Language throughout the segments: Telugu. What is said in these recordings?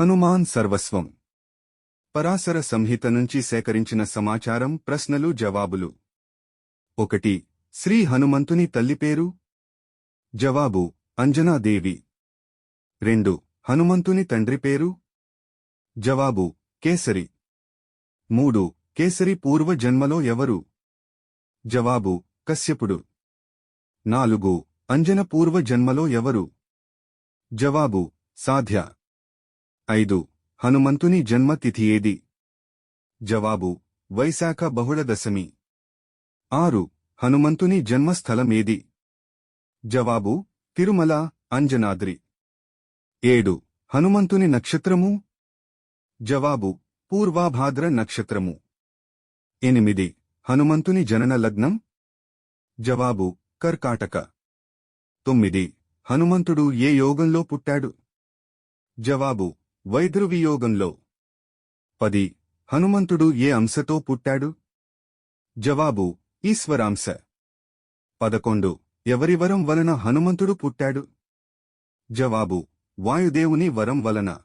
హనుమాన్ సర్వస్వం. పరాశర సంహిత నుంచి సేకరించిన సమాచారం ప్రశ్నలు జవాబులు. ఒకటి శ్రీ హనుమంతుని తల్లి పేరు? జవాబు అంజనాదేవి రెండు హనుమంతుని తండ్రి పేరు? జవాబు కేసరి. మూడు కేసరి పూర్వ జన్మలో ఎవరు? జవాబు కశ్యపుడు. నాలుగు అంజన పూర్వ జన్మలో ఎవరు? జవాబు సాధ్య. ఐదు. హనుమంతుని జన్మ తిథి ఏది? జవాబు వైశాఖ బహుళ దశమి ఆరు. హనుమంతుని జన్మస్థలమేది జవాబు తిరుమల అంజనాద్రి. ఏడు. హనుమంతుని నక్షత్రము? జవాబు పూర్వాభాద్ర నక్షత్రము. ఎనిమిది. హనుమంతుని జనన లగ్నం? జవాబు కర్కాటక. తొమ్మిది. హనుమంతుడు ఏ యోగంలో పుట్టాడు? జవాబు వైద్రువియోగంలో పది. హనుమంతుడు ఏ అంశతో పుట్టాడు? జవాబు. ఈశ్వరాంశ. పదకొండు. ఎవరివరం వలన హనుమంతుడు పుట్టాడు? జవాబు. వాయుదేవుని వరం వలన.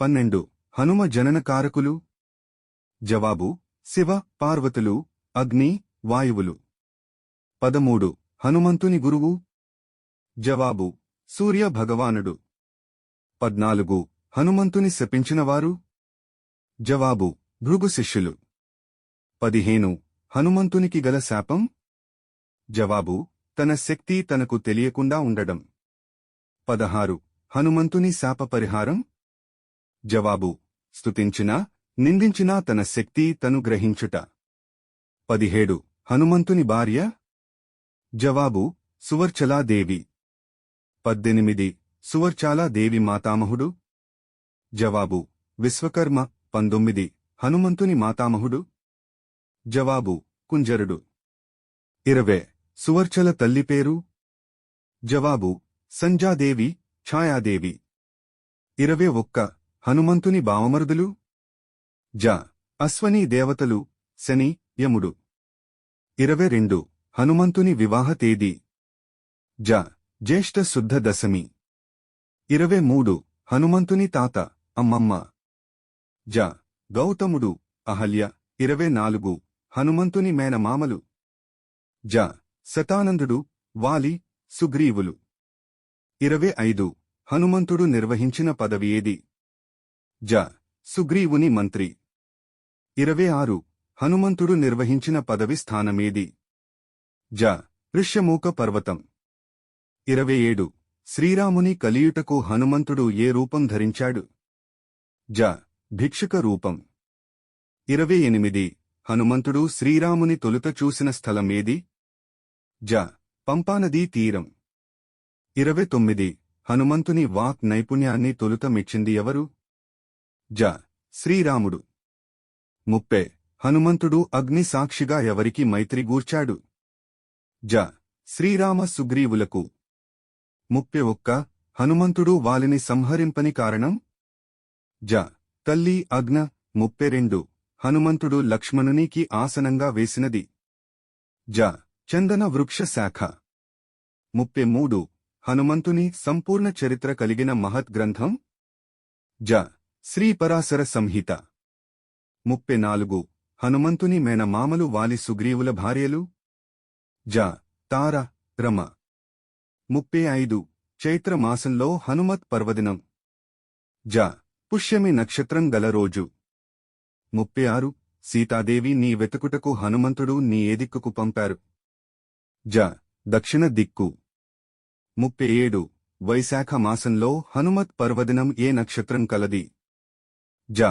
పన్నెండు. హనుమ జనన కారకులు? జవాబు. శివ పార్వతులు అగ్ని వాయువులు. పదమూడు. హనుమంతుని గురువు? జవాబు. సూర్య భగవానుడు. పద్నాలుగు. హనుమంతుని శపించినవారు? జవాబు భృగు శిష్యులు. పదిహేను హనుమంతునికి గల శాపం? జవాబు తన శక్తి తనకు తెలియకుండా ఉండడం. పదహారు హనుమంతుని శాప పరిహారం? జవాబు స్తుతించినా నిందించినా తన శక్తి తను గ్రహించుట. పదిహేడు హనుమంతుని భార్య? జవాబు సువర్చలాదేవి పద్దెనిమిది సువర్చాలాదేవి మాతామహుడు? జవాబు విశ్వకర్మ పంతొమ్మిది హనుమంతుని మాతామహుడు. జవాబు కుంజరుడు. ఇరవే సువర్చల తల్లి పేరు. జవాబు సంజాదేవి ఛాయాదేవి. ఇరవే ఒక్క హనుమంతుని బావమరుదులు. జ అశ్వనీ దేవతలు శని యముడు. ఇరవై రెండు హనుమంతుని వివాహ తేదీ. జ జ్యేష్ఠ శుద్ధ దశమి. ఇరవై మూడు హనుమంతుని తాత. అమ్మమ్మ. జ. గౌతముడు అహల్య ఇరవై నాలుగు హనుమంతుని మేనమామలు. జ. శతానందుడు వాలి సుగ్రీవులు. ఇరవై ఐదు హనుమంతుడు నిర్వహించిన పదవి ఏది? జ. సుగ్రీవుని మంత్రి. ఇరవై ఆరు హనుమంతుడు నిర్వహించిన పదవి స్థానమేది? జ. ఋష్యమూక పర్వతం. ఇరవై ఏడు శ్రీరాముని కలియుటకు హనుమంతుడు ఏ రూపం ధరించాడు? జ. భిక్షుక రూపం. ఇరవై ఎనిమిది. హనుమంతుడు శ్రీరాముని తొలుత చూసిన స్థలం ఏది జ. పంపానదీ తీరం. ఇరవై తొమ్మిది. హనుమంతుని వాక్ నైపుణ్యాన్ని తొలుత మెచ్చింది ఎవరు? జ. శ్రీరాముడు. ముప్పై. హనుమంతుడు అగ్ని సాక్షిగా ఎవరికి మైత్రి గూర్చాడు? జ. శ్రీరామ సుగ్రీవులకు. ముప్పై ఒక్క. హనుమంతుడు వాలిని సంహరింపని కారణం? జ. తల్లి అగ్న ముప్పై రెండు. హనుమంతుడు లక్ష్మణునికి ఆసనంగా వేసినది. జ. చందన వృక్ష శాఖ. ముప్పై మూడు. హనుమంతుని సంపూర్ణ చరిత్ర కలిగిన మహత్ గ్రంథం? జ. శ్రీపరాశర సంహిత. ముప్పై నాలుగు. హనుమంతుని మేనమామలు వాలి సుగ్రీవుల భార్యలు? జ. తార రమ. ముప్పై ఐదు. చైత్రమాసంలో హనుమత్ పర్వదినం. జ. పుష్యమి నక్షత్రం గల రోజు. ముప్పై ఆరు. సీతాదేవి నీ వెతుకుటకు హనుమంతుడు నీ ఏ దిక్కుకు పంపారు. జ. దక్షిణ దిక్కు. ముప్పై ఏడు. వైశాఖ మాసంలో హనుమత్ పర్వదినం ఏ నక్షత్రం కలది? జ.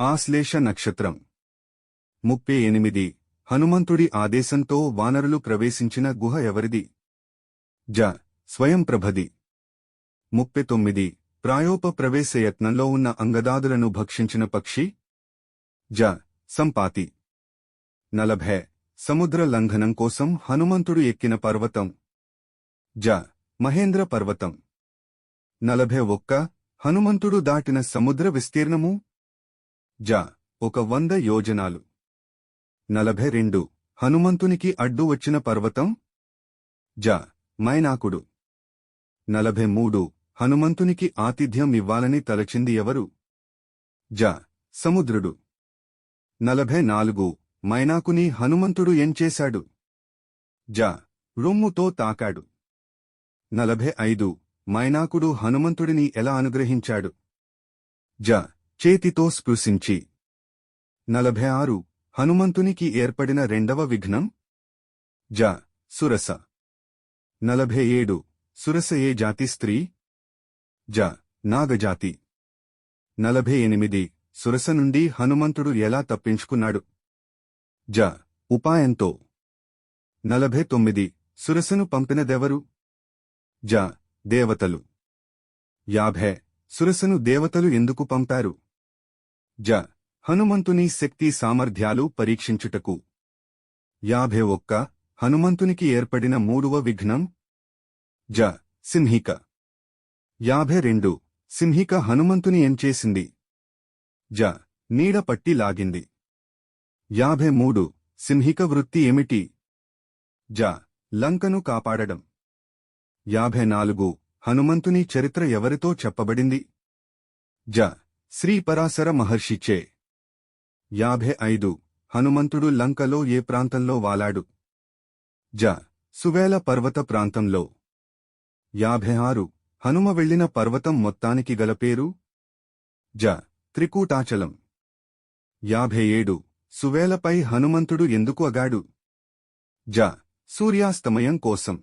ఆశ్లేష నక్షత్రం. ముప్పై ఎనిమిది. హనుమంతుడి ఆదేశంతో వానరులు ప్రవేశించిన గుహ ఎవరిది? జ. స్వయంప్రభది. ముప్పై తొమ్మిది. ప్రాయోపప్రవేశ యత్నంలో ఉన్న అంగదాదులను భక్షించిన పక్షి? జ. సంపాతి. నలభై. సముద్ర లంఘనం కోసం హనుమంతుడు ఎక్కిన పర్వతం. జ. మహేంద్ర పర్వతం. నలభై ఒక్క. హనుమంతుడు దాటిన సముద్ర విస్తీర్ణము? జ. ఒక వంద యోజనాలు. నలభై రెండు. హనుమంతునికి అడ్డు వచ్చిన పర్వతం? జ. మైనాకుడు. నలభై మూడు. హనుమంతునికి ఆతిథ్యం ఇవ్వాలని తలచింది ఎవరు? జ. సముద్రుడు. నలభై నాలుగు. మైనాకుని హనుమంతుడు ఎంచేశాడు జ. రొమ్ముతో తాకాడు. నలభై ఐదు. మైనాకుడు హనుమంతుడిని ఎలా అనుగ్రహించాడు? జ. చేతితో స్పృశించి. నలభై ఆరు. హనుమంతునికి ఏర్పడిన రెండవ విఘ్నం? జ. సురస. నలభై ఏడు. సురస ఏ జాతి స్త్రీ? జ నాగజాతి. నలభై ఎనిమిది సురస నుండి హనుమంతుడు ఎలా తప్పించుకున్నాడు? జ ఉపాయంతో. నలభై తొమ్మిది సురసను పంపినదెవరు? జ దేవతలు. యాభై సురసను దేవతలు ఎందుకు పంపారు? జ హనుమంతుని శక్తి సామర్థ్యాలు పరీక్షించుటకు. యాభై ఒక్క హనుమంతునికి ఏర్పడిన మూడవ విఘ్నం? జ సింహిక. యాభై రెండు సింహిక హనుమంతుని ఎంచేసింది జ. నీడ పట్టి లాగింది. యాభై మూడు సింహిక వృత్తి ఏమిటి? జ. లంకను కాపాడడం. యాభై నాలుగు హనుమంతుని చరిత్ర ఎవరితో చెప్పబడింది? జ. శ్రీపరాశర మహర్షిచే యాభై ఐదు హనుమంతుడు లంకలో ఏ ప్రాంతంలో వాలాడు? జ. సువేల పర్వత ప్రాంతంలో. యాభై ఆరు హనుమ వెళ్ళిన పర్వతం మొత్తానికి గల పేరు? జ. త్రికూటాచలం. యాభై ఏడు సువేలపై హనుమంతుడు ఎందుకు అగాడు? జ. సూర్యాస్తమయం కోసం.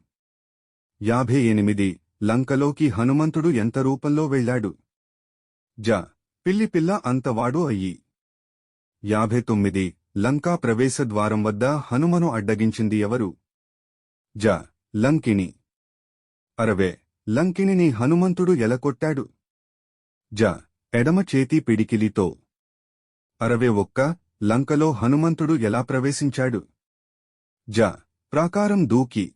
యాభై ఎనిమిది లంకలోకి హనుమంతుడు ఎంత రూపంలో వెళ్ళాడు? జ. పిల్లిపిల్ల అంతవాడు అయ్యి. యాభై తొమ్మిది లంకా ప్రవేశద్వారం వద్ద హనుమను అడ్డగించింది ఎవరు? జ. లంకిణి. అరవే. లంకిణిని హనుమంతుడు ఎలకొట్టాడు జ ఎడమ చేతి పిడికిలితో. అరవే ఒక్క లంకలో హనుమంతుడు ఎలా ప్రవేశించాడు? జ ప్రాకారం దూకి.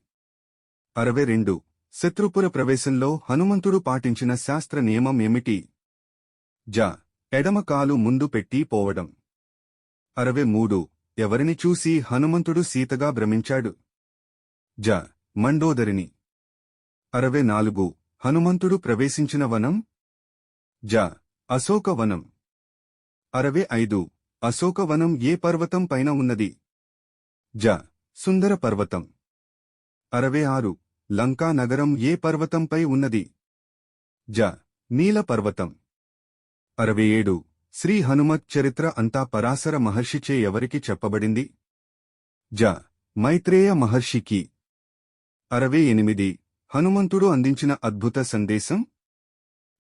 అరవై రెండు శత్రుపుర ప్రవేశంలో హనుమంతుడు పాటించిన శాస్త్ర నియమం ఏమిటి? జ ఎడమ కాలు ముందు పెట్టి పోవడం. అరవై మూడు ఎవరిని చూసి హనుమంతుడు సీతగా భ్రమించాడు? జ మండోదరిని. అరవై నాలుగు. హనుమంతుడు ప్రవేశించిన వనం? జ. అశోకవనం అరవై ఐదు. అశోకవనం ఏ పర్వతం పైన ఉన్నది? జ. సుందర పర్వతం. అరవై ఆరు. లంకా నగరం ఏ పర్వతంపై ఉన్నది? జ. నీల పర్వతం. అరవై ఏడు. శ్రీ హనుమత్ చరిత్ర అంతా పరాశర మహర్షిచే ఎవరికి చెప్పబడింది? జ. మైత్రేయ మహర్షికి. అరవై ఎనిమిది. హనుమంతుడు అందించిన అద్భుత సందేశం?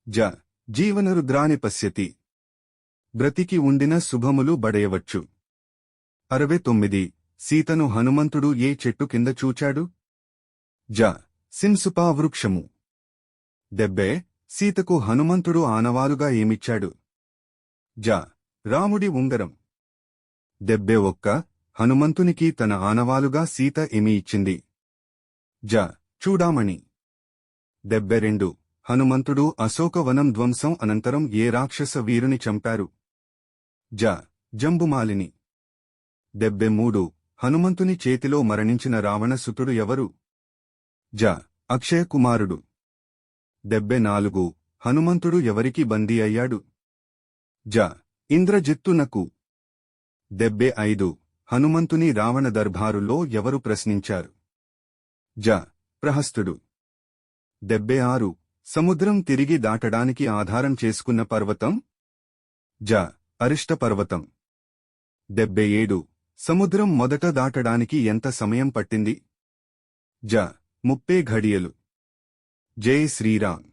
జ. జీవనరుద్రాని పశ్యతి. బ్రతికి ఉండిన శుభములు బడయవచ్చు. అరవై తొమ్మిది. సీతను హనుమంతుడు ఏ చెట్టు కింద చూచాడు? జ. సింసుపా వృక్షము దెబ్బే సీతకు హనుమంతుడు ఆనవాలుగా ఏమిచ్చాడు? జ. రాముడి ఉంగరం. దెబ్బే ఒక్క హనుమంతునికి తన ఆనవాలుగా సీత ఏమి ఇచ్చింది? జ. చూడామణి. దెబ్బె రెండు హనుమంతుడు అశోకవనం ధ్వంసం అనంతరం ఏ రాక్షస వీరుని చంపారు? జ. జంబుమాలిని. దెబ్బె మూడు హనుమంతుని చేతిలో మరణించిన రావణసుతుడు ఎవరు? జ. అక్షయ కుమారుడు దెబ్బె నాలుగు హనుమంతుడు ఎవరికి బందీ అయ్యాడు? జ. ఇంద్రజిత్తునకు. దెబ్బె ఐదు హనుమంతుని రావణ దర్బారులో ఎవరు ప్రశ్నించారు? జ. ప్రహస్తుడు. దెబ్బె ఆరు. సముద్రం తిరిగి దాటడానికి ఆధారం చేసుకున్న పర్వతం? జ. అరిష్ట పర్వతం. డెబ్బై ఏడు. సముద్రం మొదట దాటడానికి ఎంత సమయం పట్టింది? జ. ముప్పే ఘడియలు. జై శ్రీరామ్.